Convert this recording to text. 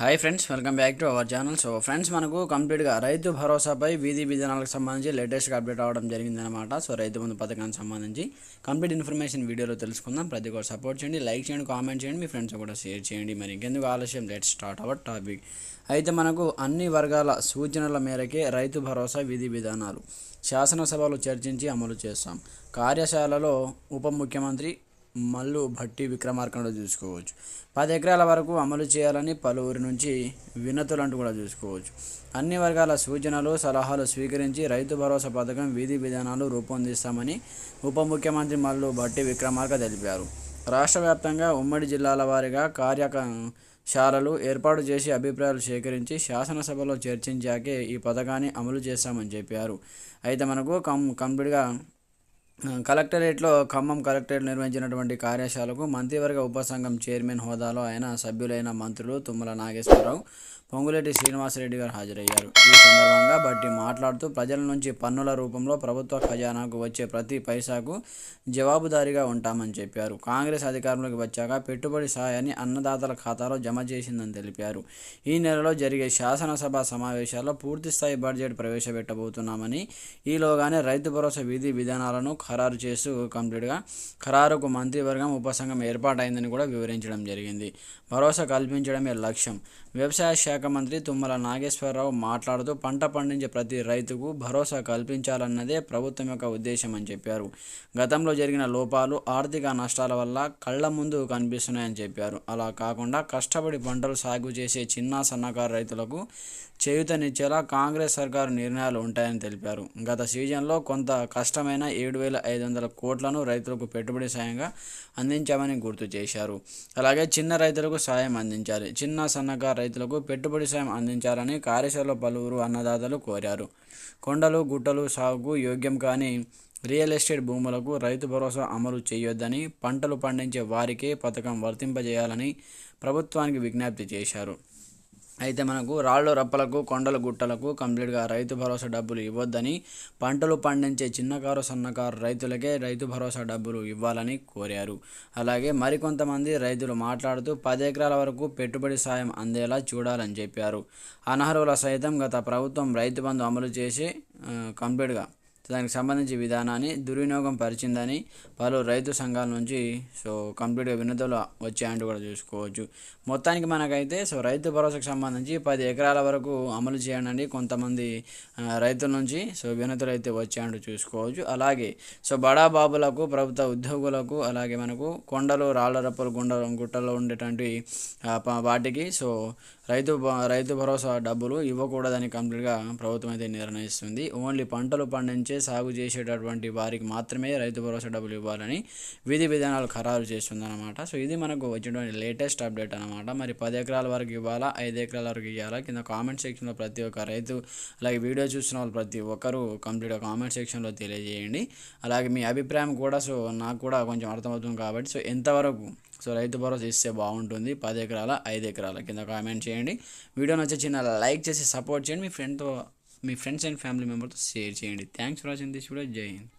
Hi friends welcome back to our channel so friends మనకు కంప్లీట్గా రైతు భరోసాపై వీధి విధానాలకు సంబంధించి లేటెస్ట్గా అప్డేట్ అవ్వడం జరిగిందనమాట సో రైతు బంధు పథకానికి సంబంధించి కంప్లీట్ ఇన్ఫర్మేషన్ వీడియోలో తెలుసుకుందాం. ప్రతి ఒక్కరు సపోర్ట్ చేయండి లైక్ చేయండి కామెంట్ చేయండి మీ ఫ్రెండ్స్ కూడా షేర్ చేయండి. మరి ఇంకెందుకు ఆలస్యం? లెట్ స్టార్ట్ అవర్ టాపిక్ అయితే మనకు అన్ని వర్గాల సూచనల మేరకే రైతు భరోసా విధి విధానాలు శాసనసభలో చర్చించి అమలు చేస్తాం. కార్యశాలలో ఉప ముఖ్యమంత్రి మల్లు భట్టి విక్రమార్కను చూసుకోవచ్చు. పది ఎకరాల వరకు అమలు చేయాలని పలువురి నుంచి వినతులంటూ కూడా చూసుకోవచ్చు. అన్ని వర్గాల సూచనలు సలహాలు స్వీకరించి రైతు భరోసా పథకం విధి విధానాలు రూపొందిస్తామని ఉప ముఖ్యమంత్రి మల్లు భట్టి విక్రమార్క తెలిపారు. రాష్ట్ర వ్యాప్తంగా ఉమ్మడి జిల్లాల వారీగా కార్యశాలలు ఏర్పాటు చేసి అభిప్రాయాలు సేకరించి శాసనసభలో చర్చించాకే ఈ పథకాన్ని అమలు చేస్తామని చెప్పారు. అయితే మనకు కం కంప్లీట్గా కలెక్టరేట్లో ఖమ్మం కలెక్టరేట్ నిర్వహించినటువంటి కార్యశాలకు మంత్రివర్గ ఉపసంఘం చైర్మన్ హోదాలో ఆయన సభ్యులైన మంత్రులు తుమ్మల నాగేశ్వరరావు పొంగులేటి శ్రీనివాసరెడ్డి గారు హాజరయ్యారు. ఈ సందర్భంగా బట్టి మాట్లాడుతూ ప్రజల నుంచి పన్నుల రూపంలో ప్రభుత్వ ఖజానాకు వచ్చే ప్రతి పైసాకు జవాబుదారీగా ఉంటామని చెప్పారు. కాంగ్రెస్ అధికారంలోకి వచ్చాక పెట్టుబడి సాయాన్ని అన్నదాతల ఖాతాలో జమ చేసిందని తెలిపారు. ఈ నెలలో జరిగే శాసనసభ సమావేశాల్లో పూర్తిస్థాయి బడ్జెట్ ప్రవేశపెట్టబోతున్నామని ఈలోగానే రైతు భరోసా విధి విధానాలను ఖరారు చేస్తూ కంప్లీట్గా ఖరారుకు మంత్రివర్గం ఉపసంఘం ఏర్పాటైందని కూడా వివరించడం జరిగింది. భరోసా కల్పించడమే లక్ష్యం. వ్యవసాయ శాఖ మంత్రి తుమ్మల నాగేశ్వరరావు మాట్లాడుతూ పంట పండించే ప్రతి రైతుకు భరోసా కల్పించాలన్నదే ప్రభుత్వం యొక్క ఉద్దేశం అని చెప్పారు. గతంలో జరిగిన లోపాలు ఆర్థిక నష్టాల వల్ల కళ్ళ ముందు కనిపిస్తున్నాయని చెప్పారు. అలా కాకుండా కష్టపడి పంటలు సాగు చేసే చిన్న సన్నకారు రైతులకు చేయూతనిచ్చేలా కాంగ్రెస్ సర్కారు నిర్ణయాలు ఉంటాయని తెలిపారు. గత సీజన్లో కొంత కష్టమైన ఏడు వేల ఐదు వందల కోట్లను రైతులకు పెట్టుబడి సాయంగా అందించామని గుర్తు చేశారు. అలాగే చిన్న రైతులకు సాయం అందించాలి. చిన్న సన్నకారు రైతులకు పెట్టుబడి సాయం అందించాలని కార్యశాలలో పలువురు అన్నదాతలు కోరారు. కొండలు గుట్టలు సాగుకు యోగ్యం కాని రియల్ ఎస్టేట్ భూములకు రైతు భరోసా అమలు చేయొద్దని పంటలు పండించే వారికే పథకం వర్తింపజేయాలని ప్రభుత్వానికి విజ్ఞప్తి చేశారు. అయితే మనకు రాళ్ళు రప్పలకు కొండల గుట్టలకు కంప్లీట్గా రైతు భరోసా డబ్బులు ఇవ్వద్దని పంటలు పండించే చిన్నకారు సన్నకారు రైతులకే రైతు భరోసా డబ్బులు ఇవ్వాలని కోరారు. అలాగే మరికొంతమంది రైతులు మాట్లాడుతూ పది ఎకరాల వరకు పెట్టుబడి సాయం అందేలా చూడాలని చెప్పారు. అనర్హుల సైతం గత ప్రభుత్వం రైతు బంధు అమలు చేసి కంప్లీట్గా దానికి సంబంధించి విధానాన్ని దుర్వినియోగం పరిచిందని పలు రైతు సంఘాల నుంచి సో కంప్లీట్గా వినతులు వచ్చాయంటూ కూడా చూసుకోవచ్చు. మొత్తానికి మనకైతే సో రైతు భరోసాకు సంబంధించి పది ఎకరాల వరకు అమలు చేయండి కొంతమంది రైతుల నుంచి సో వినతులు అయితే వచ్చాయంటూ చూసుకోవచ్చు. అలాగే సో బడా బాబులకు ప్రభుత్వ ఉద్యోగులకు అలాగే మనకు కొండలు రాళ్ళ రప్పలు గుండలు గుట్టలో ఉండేటువంటి వాటికి సో రైతు రైతు భరోసా డబ్బులు ఇవ్వకూడదని కంప్లీట్గా ప్రభుత్వం అయితే నిర్ణయిస్తుంది. ఓన్లీ పంటలు పండించే సాగు చేసేటటువంటి వారికి మాత్రమే రైతు భరోసా డబ్బులు ఇవ్వాలని విధి విధానాలు ఖరారు చేస్తుందన్నమాట. సో ఇది మనకు వచ్చినటువంటి లేటెస్ట్ అప్డేట్ అనమాట మరి పది ఎకరాల వరకు ఇవ్వాలా? ఐదు ఎకరాల వరకు ఇవ్వాలా కింద కామెంట్ సెక్షన్లో ప్రతి ఒక్క రైతు అలాగే వీడియో చూస్తున్న వాళ్ళు ప్రతి ఒక్కరూ కంప్లీట్గా కామెంట్ సెక్షన్లో తెలియజేయండి. అలాగే మీ అభిప్రాయం కూడా సో నాకు కూడా కొంచెం అర్థమవుతుంది కాబట్టి సో ఎంతవరకు సో రైతు భరోసా ఇస్తే బాగుంటుంది? పది ఎకరాల ఐదు ఎకరాల కింద కామెంట్ చేయండి. వీడియో వచ్చి చిన్న లైక్ చేసి సపోర్ట్ చేయండి. మీ ఫ్రెండ్తో మీ ఫ్రెండ్స్ అండ్ ఫ్యామిలీ మెంబర్తో షేర్ చేయండి. Thanks for watching this video. Jai Hind.